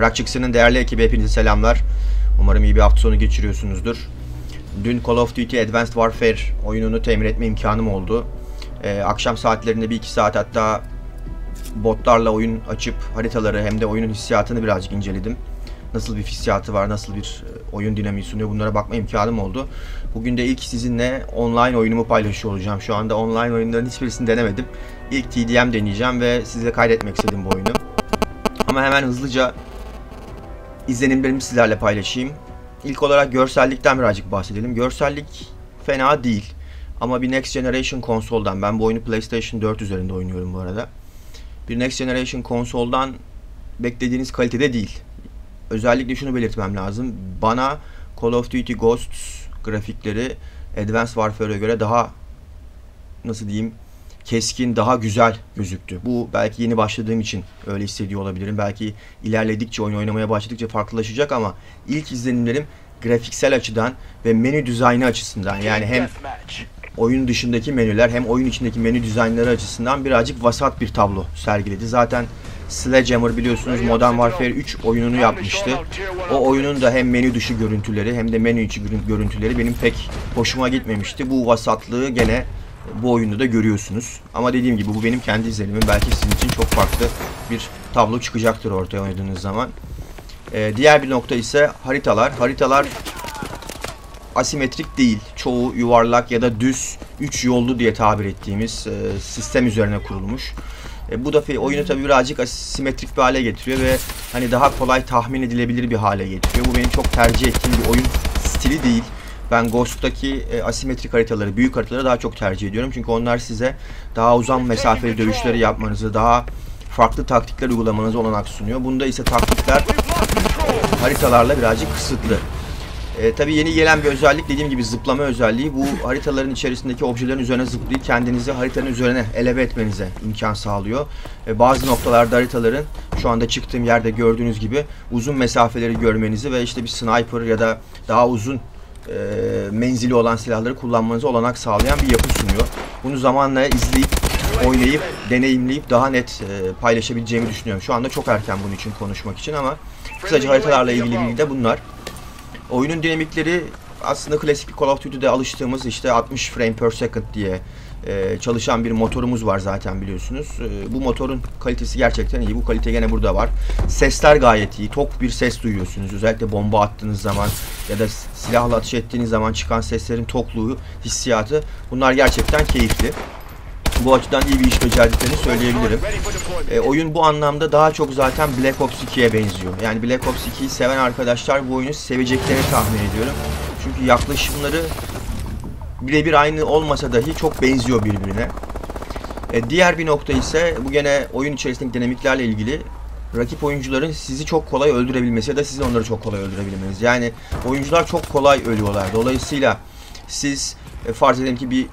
Rockchicks'ın değerli ekibi hepinize selamlar. Umarım iyi bir hafta sonu geçiriyorsunuzdur. Dün Call of Duty Advanced Warfare oyununu temin etme imkanım oldu. Ee, akşam saatlerinde bir iki saat hatta botlarla oyun açıp haritaları hem de oyunun hissiyatını birazcık inceledim. Nasıl bir hissiyatı var, nasıl bir e, oyun dinamiği sunuyor bunlara bakma imkanım oldu. Bugün de ilk sizinle online oyunumu paylaşıyor olacağım. Şu anda online oyunların hiçbirisini denemedim. İlk TDM deneyeceğim ve size kaydetmek istedim bu oyunu. Ama hemen hızlıca izlenimlerimi sizlerle paylaşayım. İlk olarak görsellikten birazcık bahsedelim. Görsellik fena değil. Ama bir Next Generation konsoldan, ben bu oyunu PlayStation 4 üzerinde oynuyorum bu arada. Bir Next Generation konsoldan beklediğiniz kalitede değil. Özellikle şunu belirtmem lazım. Bana Call of Duty Ghosts grafikleri Advanced Warfare'a göre daha nasıl diyeyim keskin, daha güzel gözüktü. Bu belki yeni başladığım için öyle hissediyor olabilirim. Belki ilerledikçe, oyun oynamaya başladıkça farklılaşacak ama ilk izlenimlerim grafiksel açıdan ve menü dizaynı açısından yani hem oyun dışındaki menüler hem oyun içindeki menü dizaynları açısından birazcık vasat bir tablo sergiledi. Zaten Sledgehammer biliyorsunuz Modern Warfare 3 oyununu yapmıştı. O oyunun da hem menü dışı görüntüleri hem de menü içi görüntüleri benim pek hoşuma gitmemişti. Bu vasatlığı gene bu oyunda da görüyorsunuz. Ama dediğim gibi bu benim kendi izlenimim. Belki sizin için çok farklı bir tablo çıkacaktır ortaya oynadığınız zaman. Ee, diğer bir nokta ise haritalar. Haritalar asimetrik değil. Çoğu yuvarlak ya da düz 3 yollu diye tabir ettiğimiz e, sistem üzerine kurulmuş. E, bu da oyunu tabii birazcık asimetrik bir hale getiriyor ve hani daha kolay tahmin edilebilir bir hale getiriyor. Bu benim çok tercih ettiğim bir oyun stili değil. Ben Ghost'taki e, asimetrik haritaları, büyük haritaları daha çok tercih ediyorum. Çünkü onlar size daha uzun mesafeli dövüşleri yapmanızı, daha farklı taktikler uygulamanızı olanak sunuyor. Bunda ise taktikler haritalarla birazcık kısıtlı. E, tabii yeni gelen bir özellik dediğim gibi zıplama özelliği. Bu haritaların içerisindeki objelerin üzerine zıplayıp kendinizi haritanın üzerine eleve etmenize imkan sağlıyor. E, bazı noktalarda haritaların şu anda çıktığım yerde gördüğünüz gibi uzun mesafeleri görmenizi ve işte bir sniper ya da daha uzun e, menzili olan silahları kullanmanızı olanak sağlayan bir yapı sunuyor. Bunu zamanla izleyip, oynayıp, deneyimleyip daha net e, paylaşabileceğimi düşünüyorum. Şu anda çok erken bunun için konuşmak için ama kısaca haritalarla ilgili bilgi de bunlar. Oyunun dinamikleri aslında klasik bir Call of Duty'de alıştığımız işte 60 frame per second diye e, çalışan bir motorumuz var zaten biliyorsunuz. E, bu motorun kalitesi gerçekten iyi. Bu kalite gene burada var. Sesler gayet iyi. Tok bir ses duyuyorsunuz. Özellikle bomba attığınız zaman ya da silahla atış ettiğiniz zaman çıkan seslerin tokluğu, hissiyatı bunlar gerçekten keyifli. Bu açıdan iyi bir iş becerdiklerini söyleyebilirim. E, oyun bu anlamda daha çok zaten Black Ops 2'ye benziyor. Yani Black Ops 2'yi seven arkadaşlar bu oyunu seveceklerini tahmin ediyorum. Çünkü yaklaşımları birebir aynı olmasa dahi çok benziyor birbirine. E, diğer bir nokta ise bu gene oyun içerisindeki dinamiklerle ilgili rakip oyuncuların sizi çok kolay öldürebilmesi ya da sizin onları çok kolay öldürebilmeniz. Yani oyuncular çok kolay ölüyorlar. Dolayısıyla siz e, farz edelim ki bir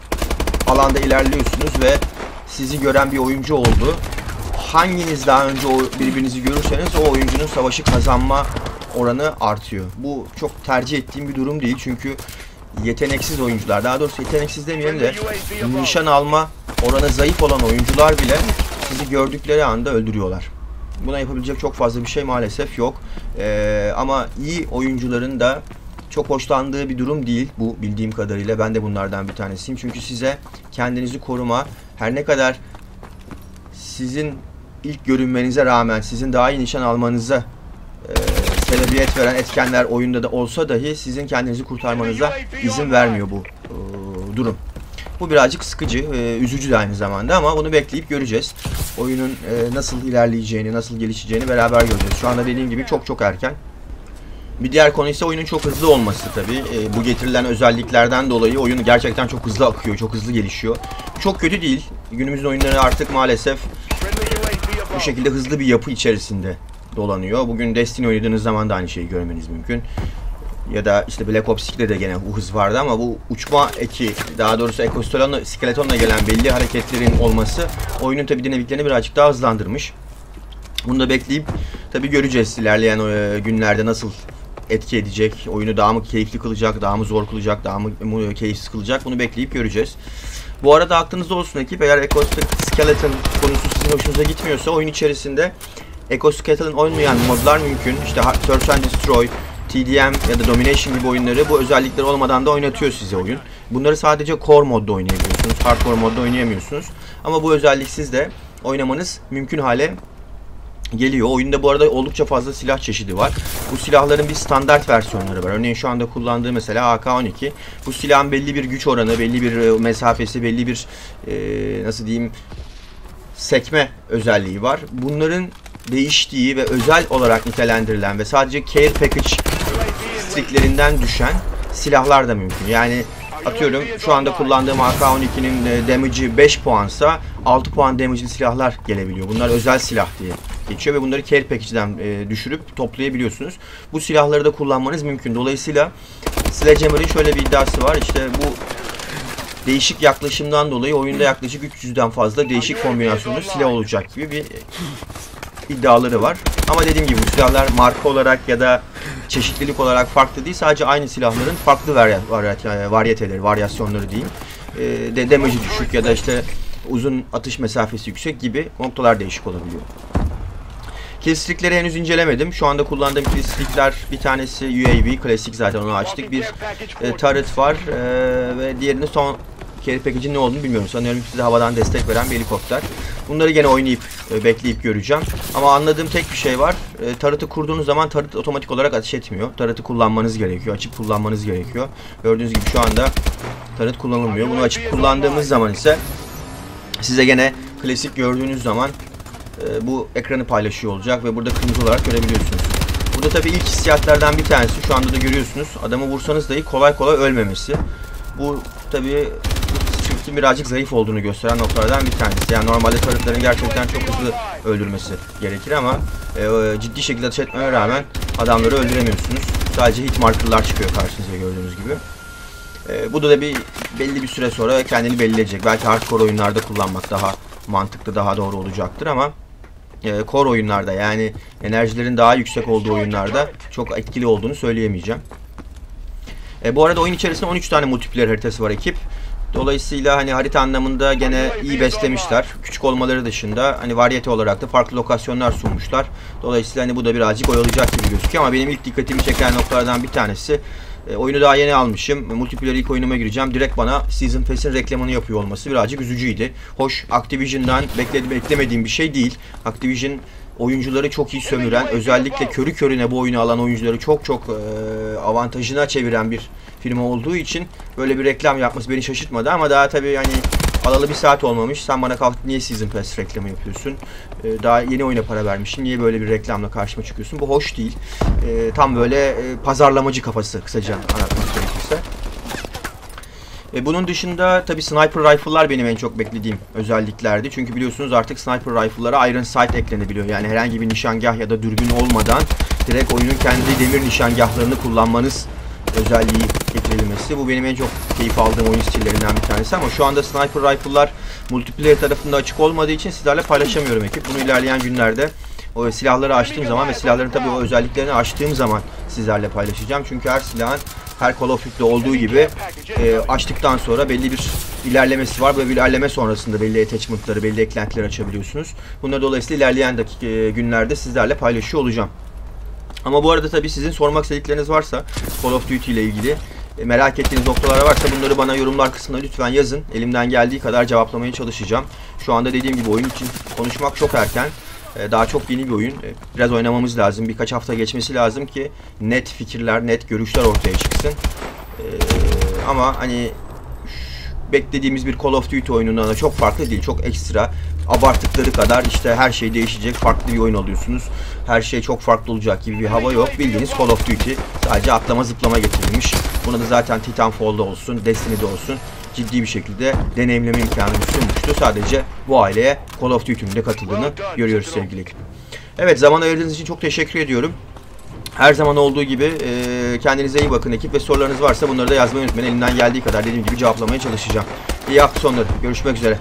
alanda ilerliyorsunuz ve sizi gören bir oyuncu oldu. Hanginiz daha önce birbirinizi görürseniz o oyuncunun savaşı kazanma oranı artıyor. Bu çok tercih ettiğim bir durum değil çünkü yeteneksiz oyuncular, daha doğrusu yeteneksiz demeyelim de nişan alma oranı zayıf olan oyuncular bile sizi gördükleri anda öldürüyorlar. Buna yapabilecek çok fazla bir şey maalesef yok. Ee, ama iyi oyuncuların da çok hoşlandığı bir durum değil bu bildiğim kadarıyla. Ben de bunlardan bir tanesiyim. Çünkü size kendinizi koruma her ne kadar sizin ilk görünmenize rağmen sizin daha iyi nişan almanıza e, sebebiyet veren etkenler oyunda da olsa dahi sizin kendinizi kurtarmanıza izin vermiyor bu e, durum. Bu birazcık sıkıcı, e, üzücü de aynı zamanda ama bunu bekleyip göreceğiz. Oyunun e, nasıl ilerleyeceğini, nasıl gelişeceğini beraber göreceğiz. Şu anda dediğim gibi çok çok erken. Bir diğer konu ise oyunun çok hızlı olması tabii. E, bu getirilen özelliklerden dolayı oyun gerçekten çok hızlı akıyor, çok hızlı gelişiyor. Çok kötü değil. Günümüzün oyunları artık maalesef bu şekilde hızlı bir yapı içerisinde dolanıyor. Bugün Destiny oynadığınız zaman da aynı şeyi görmeniz mümkün. Ya da işte Black Ops 2'de de gene bu hız vardı ama bu uçma eki, daha doğrusu ekoskeletonla, skeletonla gelen belli hareketlerin olması oyunun tabi dinamiklerini birazcık daha hızlandırmış. Bunu da bekleyip tabi göreceğiz ilerleyen e, günlerde nasıl etki edecek, oyunu daha mı keyifli kılacak, daha mı zor kılacak, daha mı keyifsiz kılacak bunu bekleyip göreceğiz. Bu arada aklınızda olsun ekip eğer Echo Skeleton konusu sizin hoşunuza gitmiyorsa oyun içerisinde Exoskeleton'ın olmayan modlar mümkün. İşte Search and Destroy, TDM ya da Domination gibi oyunları bu özellikler olmadan da oynatıyor size oyun. Bunları sadece Core modda oynayabiliyorsunuz. Hardcore modda oynayamıyorsunuz. Ama bu özelliksiz de oynamanız mümkün hale geliyor. Oyunda bu arada oldukça fazla silah çeşidi var. Bu silahların bir standart versiyonları var. Örneğin şu anda kullandığı mesela AK-12. Bu silahın belli bir güç oranı, belli bir e, mesafesi, belli bir e, nasıl diyeyim sekme özelliği var. Bunların değiştiği ve özel olarak nitelendirilen ve sadece care package striklerinden düşen silahlar da mümkün. Yani atıyorum şu anda kullandığım AK-12'nin e, damage'i 5 puansa 6 puan damage'li silahlar gelebiliyor. Bunlar özel silah diye geçiyor ve bunları care package'den e, düşürüp toplayabiliyorsunuz. Bu silahları da kullanmanız mümkün. Dolayısıyla Sledgehammer'ın şöyle bir iddiası var. İşte bu değişik yaklaşımdan dolayı oyunda yaklaşık 300'den fazla değişik kombinasyonlu silah olacak gibi bir iddiaları var. Ama dediğim gibi bu silahlar marka olarak ya da çeşitlilik olarak farklı değil. Sadece aynı silahların farklı varya, varya, varyeteleri, varyasyonları diyeyim. Ee, de damage'i düşük ya da işte uzun atış mesafesi yüksek gibi noktalar değişik olabiliyor. Killstreak'leri henüz incelemedim. Şu anda kullandığım killstreak'ler bir tanesi UAV, klasik zaten onu açtık. Bir e, turret var e, ve diğerinin son carry package'in ne olduğunu bilmiyorum. Sanıyorum size havadan destek veren bir helikopter. Bunları gene oynayıp, e, bekleyip göreceğim. Ama anladığım tek bir şey var. E, turret'ı kurduğunuz zaman turret otomatik olarak ateş etmiyor. Turret'ı kullanmanız gerekiyor, açıp kullanmanız gerekiyor. Gördüğünüz gibi şu anda turret kullanılmıyor. Bunu açıp kullandığımız zaman ise size gene klasik gördüğünüz zaman e, bu ekranı paylaşıyor olacak ve burada kırmızı olarak görebiliyorsunuz. Burada tabii ilk hissiyatlardan bir tanesi şu anda da görüyorsunuz. Adamı vursanız dahi kolay kolay ölmemesi. Bu tabii Swift'in birazcık zayıf olduğunu gösteren noktalardan bir tanesi. Yani normalde turretların gerçekten çok hızlı öldürmesi gerekir ama e, ciddi şekilde ateş etmeye rağmen adamları öldüremiyorsunuz. Sadece hit markerlar çıkıyor karşınıza gördüğünüz gibi. E, bu da, da bir belli bir süre sonra kendini belirleyecek. Belki hardcore oyunlarda kullanmak daha mantıklı, daha doğru olacaktır ama e, core oyunlarda yani enerjilerin daha yüksek olduğu oyunlarda çok etkili olduğunu söyleyemeyeceğim. E, bu arada oyun içerisinde 13 tane multiplayer haritası var ekip. Dolayısıyla hani harita anlamında gene iyi beslemişler. Küçük olmaları dışında hani varyete olarak da farklı lokasyonlar sunmuşlar. Dolayısıyla hani bu da birazcık oyalayacak gibi gözüküyor ama benim ilk dikkatimi çeken noktalardan bir tanesi e, oyunu daha yeni almışım. Multiplayer ilk oyunuma gireceğim. Direkt bana Season Pass'in reklamını yapıyor olması birazcık üzücüydü. Hoş Activision'dan bekledi, beklemediğim bir şey değil. Activision oyuncuları çok iyi sömüren, özellikle körü körüne bu oyunu alan oyuncuları çok çok e, avantajına çeviren bir firma olduğu için böyle bir reklam yapması beni şaşırtmadı ama daha tabii hani alalı bir saat olmamış. Sen bana kalkıp niye Season Pass reklamı yapıyorsun? Ee, daha yeni oyuna para vermişsin. Niye böyle bir reklamla karşıma çıkıyorsun? Bu hoş değil. Ee, tam böyle e, pazarlamacı kafası kısaca anlatmak gerekirse. E, bunun dışında tabi sniper rifle'lar benim en çok beklediğim özelliklerdi. Çünkü biliyorsunuz artık sniper rifle'lara Iron Sight eklenebiliyor. Yani herhangi bir nişangah ya da dürbün olmadan direkt oyunun kendi demir nişangahlarını kullanmanız özelliği getirilmesi. Bu benim en çok keyif aldığım oyun stillerinden bir tanesi ama şu anda sniper rifle'lar multiplayer tarafında açık olmadığı için sizlerle paylaşamıyorum ekip. Bunu ilerleyen günlerde o silahları açtığım zaman ve silahların tabii o özelliklerini açtığım zaman sizlerle paylaşacağım. Çünkü her silahın her Call of Duty'de olduğu gibi e, açtıktan sonra belli bir ilerlemesi var. Böyle bir ilerleme sonrasında belli attachment'ları, belli eklentiler açabiliyorsunuz. Bunları dolayısıyla ilerleyen dakika, e, günlerde sizlerle paylaşıyor olacağım. Ama bu arada tabii sizin sormak istedikleriniz varsa Call of Duty ile ilgili e, merak ettiğiniz noktalar varsa bunları bana yorumlar kısmına lütfen yazın. Elimden geldiği kadar cevaplamaya çalışacağım. Şu anda dediğim gibi oyun için konuşmak çok erken. E, Daha çok yeni bir oyun. E, Biraz oynamamız lazım. Birkaç hafta geçmesi lazım ki net fikirler, net görüşler ortaya çıksın. Ama hani beklediğimiz bir Call of Duty oyunundan da çok farklı değil. Çok ekstra. Abarttıkları kadar işte her şey değişecek. Farklı bir oyun alıyorsunuz. Her şey çok farklı olacak gibi bir hava yok. Bildiğiniz Call of Duty. Sadece atlama zıplama getirilmiş. Buna da zaten Titanfall'da olsun, Destiny'de olsun ciddi bir şekilde deneyimleme imkanı sunmuştu. Sadece bu aileye Call of Duty'nin de katıldığını görüyoruz sevgili ekip. Evet zaman ayırdığınız için çok teşekkür ediyorum. Her zaman olduğu gibi e, kendinize iyi bakın ekip ve sorularınız varsa bunları da yazmayı unutmayın. Elimden geldiği kadar dediğim gibi cevaplamaya çalışacağım. İyi hafta sonları. Görüşmek üzere.